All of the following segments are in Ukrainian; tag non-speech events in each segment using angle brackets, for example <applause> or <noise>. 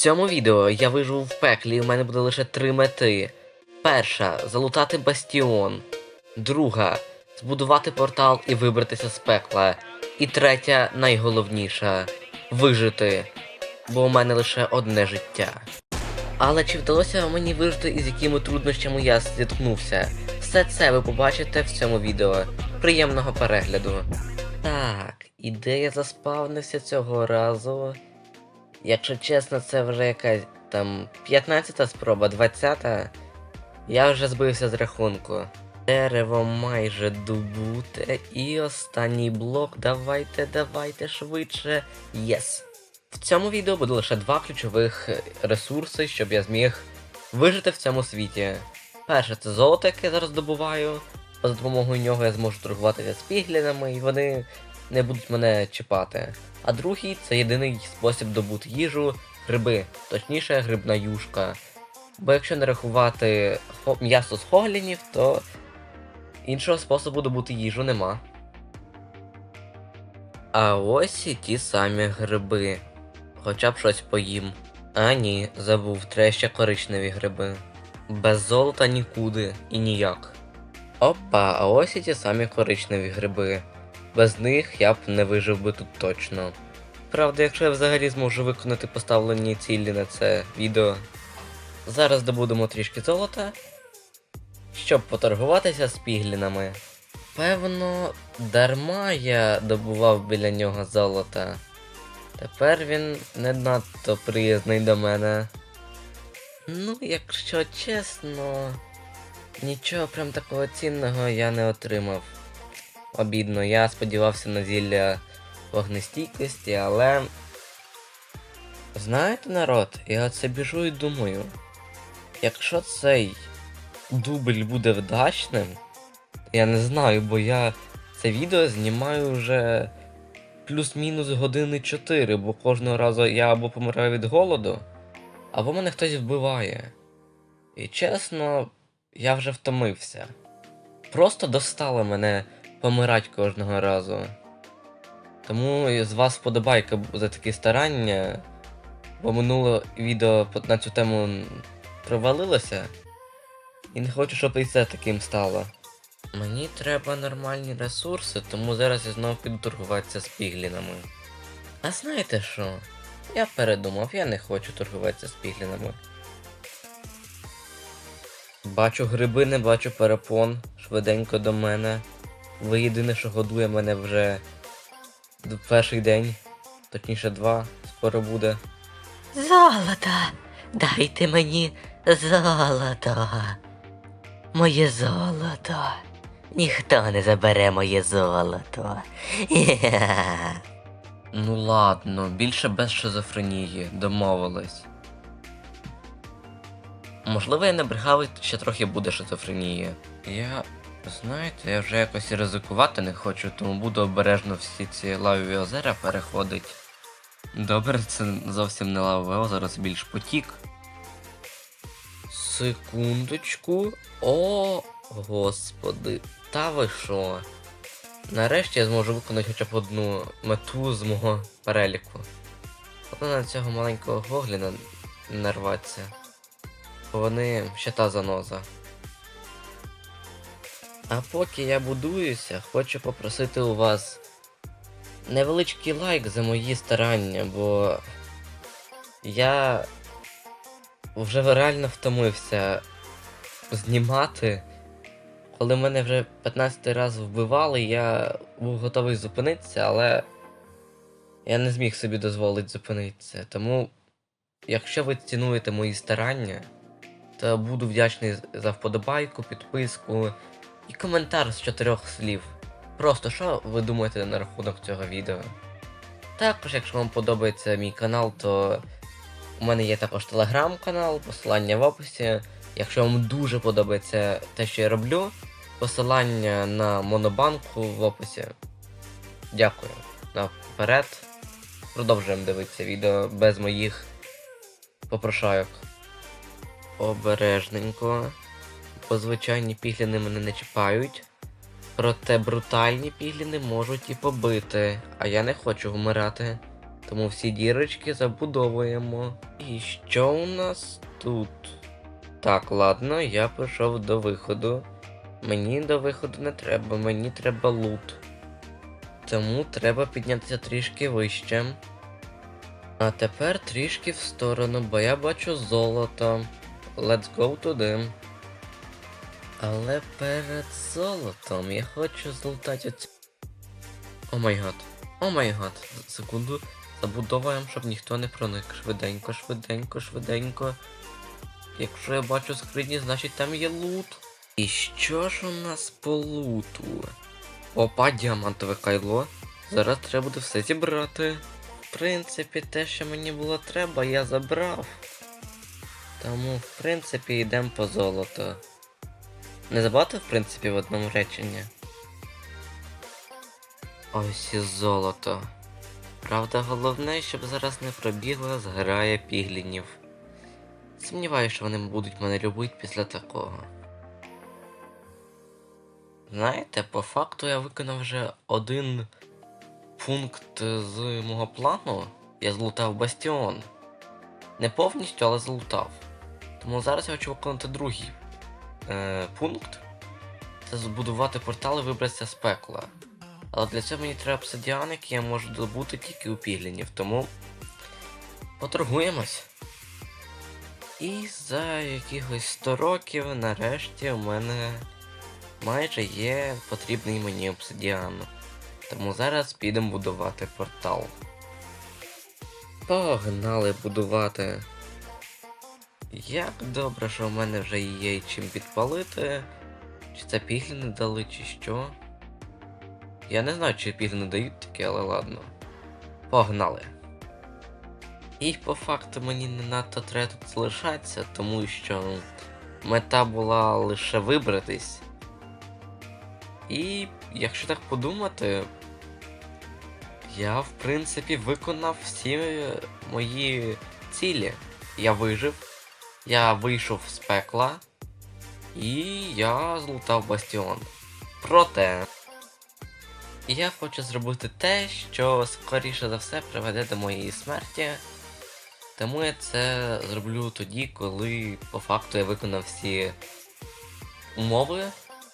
цьому відео я виживу в пеклі, і в мене буде лише три мети. Перша залутати бастіон. Друга збудувати портал і вибратися з пекла. І третя, найголовніша вижити. Бо у мене лише одне життя. Але чи вдалося мені вижити і з якими труднощами я зіткнувся? Все це ви побачите в цьому відео. Приємного перегляду. Так, і де я заспавнився цього разу? Якщо чесно, це вже якась там 15-та спроба, 20-та. Я вже збився з рахунку. Дерево майже добуте. І останній блок. Давайте, давайте швидше. Єс. В цьому відео буде лише два ключових ресурси, щоб я зміг вижити в цьому світі. Перше це золото, яке я зараз добуваю. За допомогою нього я зможу торгуватися з піглінами, і вони не будуть мене чіпати. А другий це єдиний спосіб добути їжу гриби, точніше грибна юшка. Бо якщо не рахувати м'ясо з хоглінів, то іншого способу добути їжу нема. А ось і ті самі гриби. Хоча б щось поїм. А ні, забув, треба коричневі гриби. Без золота нікуди і ніяк. Опа, а ось і ті самі коричневі гриби. Без них я б не вижив би тут точно. Правда, якщо я взагалі зможу виконати поставлені цілі на це відео. Зараз добудемо трішки золота, щоб поторгуватися з піглінами. Певно, дарма я добував біля нього золота. Тепер він не надто приязний до мене. Ну, якщо чесно, нічого прям такого цінного я не отримав. Обідно, я сподівався на зілля вогнестійкості, але. Знаєте, народ, я оце біжу і думаю, якщо цей дубль буде вдачним, я не знаю, бо я це відео знімаю вже плюс-мінус години 4, бо кожного разу я або помираю від голоду, або мене хтось вбиває. І чесно, я вже втомився. Просто достало мене помирать кожного разу. Тому з вас вподобайка за такі старання, бо минуле відео на цю тему провалилося. І не хочу, щоб і це таким стало. Мені треба нормальні ресурси, тому зараз я знову піду торгуватися з піглінами. А знаєте що? Я передумав, я не хочу торгуватися з піглінами. Бачу гриби, не бачу перепон. Швиденько до мене. Ви єдине, що годує мене вже перший день. Точніше два, скоро буде. Золото! Дайте мені золото. Моє золото. Ніхто не забере моє золото. <laughs> Ну ладно, більше без шизофренії, домовились. Можливо, я не брехав, ще трохи буде шизофренії. Я. Знаєте, я вже якось і ризикувати не хочу, тому буду обережно всі ці лавові озера переходить. Добре, це зовсім не лавове озеро, це більш потік. Секундочку. О, господи, та ви що? Нарешті я зможу виконати хоча б одну мету з мого переліку. Головне на цього маленького гогліна нарватися. Бо вони ще та заноза. А поки я будуюся, хочу попросити у вас невеличкий лайк за мої старання, бо я вже реально втомився знімати. Коли мене вже 15 раз вбивали, я був готовий зупинитися, але я не зміг собі дозволити зупинитися. Тому, якщо ви цінуєте мої старання, то буду вдячний за вподобайку, підписку і коментар з чотирьох слів. Просто що ви думаєте на рахунок цього відео? Також, якщо вам подобається мій канал, то у мене є також телеграм-канал, посилання в описі. Якщо вам дуже подобається те, що я роблю, посилання на монобанку в описі. Дякую. Наперед. Продовжуємо дивитися відео без моїх попрошайок. Обережненько. Звичайні пігліни мене не чіпають. Проте брутальні пігліни можуть і побити, а я не хочу вмирати. Тому всі дірочки забудовуємо. І що у нас тут? Так, ладно, я прийшов до виходу. Мені до виходу не треба, мені треба лут. Тому треба піднятися трішки вище. А тепер трішки в сторону, бо я бачу золото. Let's go туди. Але перед золотом я хочу злутати оцю. О май гад. О май гад. Секунду. Забудовуємо, щоб ніхто не проник. Швиденько, швиденько, швиденько. Якщо я бачу скрині, значить там є лут. І що ж у нас по луту? Опа, діамантове кайло. Зараз треба буде все зібрати. В принципі, те, що мені було треба, я забрав. Тому, в принципі, йдемо по золото. Не забагато, в принципі, в одному реченні. Ось і золото. Правда, головне, щоб зараз не пробігла зграя піглінів. Сумніваюся, що вони будуть мене любити після такого. Знаєте, по факту я виконав вже один пункт з мого плану. Я злутав бастіон. Не повністю, але злутав. Тому зараз я хочу виконати другий е, пункт. Це збудувати портал і вибратися з пекла. Але для цього мені треба обсидіан, який я можу добути тільки у піглінів, тому поторгуємось. І за якихось 100 років нарешті у мене майже є потрібний мені обсидіан. Тому зараз підемо будувати портал. Погнали будувати. Як добре, що в мене вже є чим підпалити. Чи це пігліни дали, чи що. Я не знаю, чи пігліни дають таке, але ладно. Погнали. І по факту мені не надто треба тут залишатися, тому що мета була лише вибратись. І якщо так подумати, я в принципі виконав всі мої цілі. Я вижив, я вийшов з пекла, і я злутав бастіон. Проте. Я хочу зробити те, що скоріше за все приведе до моєї смерті. Тому я це зроблю тоді, коли по факту я виконав всі умови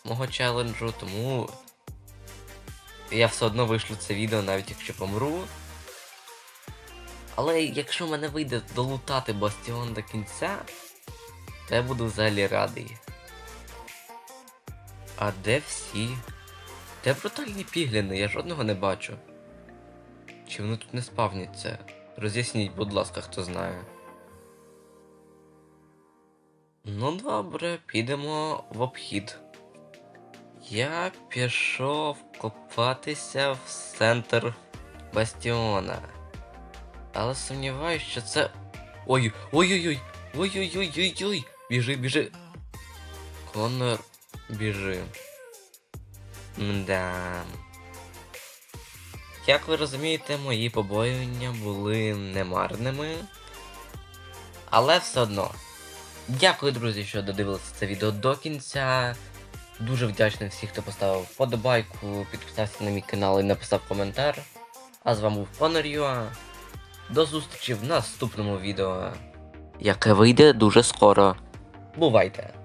мого челенджу, тому я все одно вишлю це відео, навіть якщо помру. Але якщо мене вийде долутати бастіон до кінця, то я буду взагалі радий. А де всі? Де брутальні пігліни? Я жодного не бачу. Чи вони тут не спавняться? Роз'ясніть, будь ласка, хто знає. Ну добре, підемо в обхід. Я пішов копатися в центр бастіона. Але сумніваюсь, що це. Ой, ой-ой-ой! Ой-ой-ой-ой-ой! Біжи, біжи! Конор, біжи. Мда. Як ви розумієте, мої побоювання були немарними. Але все одно. Дякую, друзі, що додивилися це відео до кінця. Дуже вдячний всім, хто поставив вподобайку, підписався на мій канал і написав коментар. А з вами був Конор Юа. До зустрічі в наступному відео, яке вийде дуже скоро. Бувайте!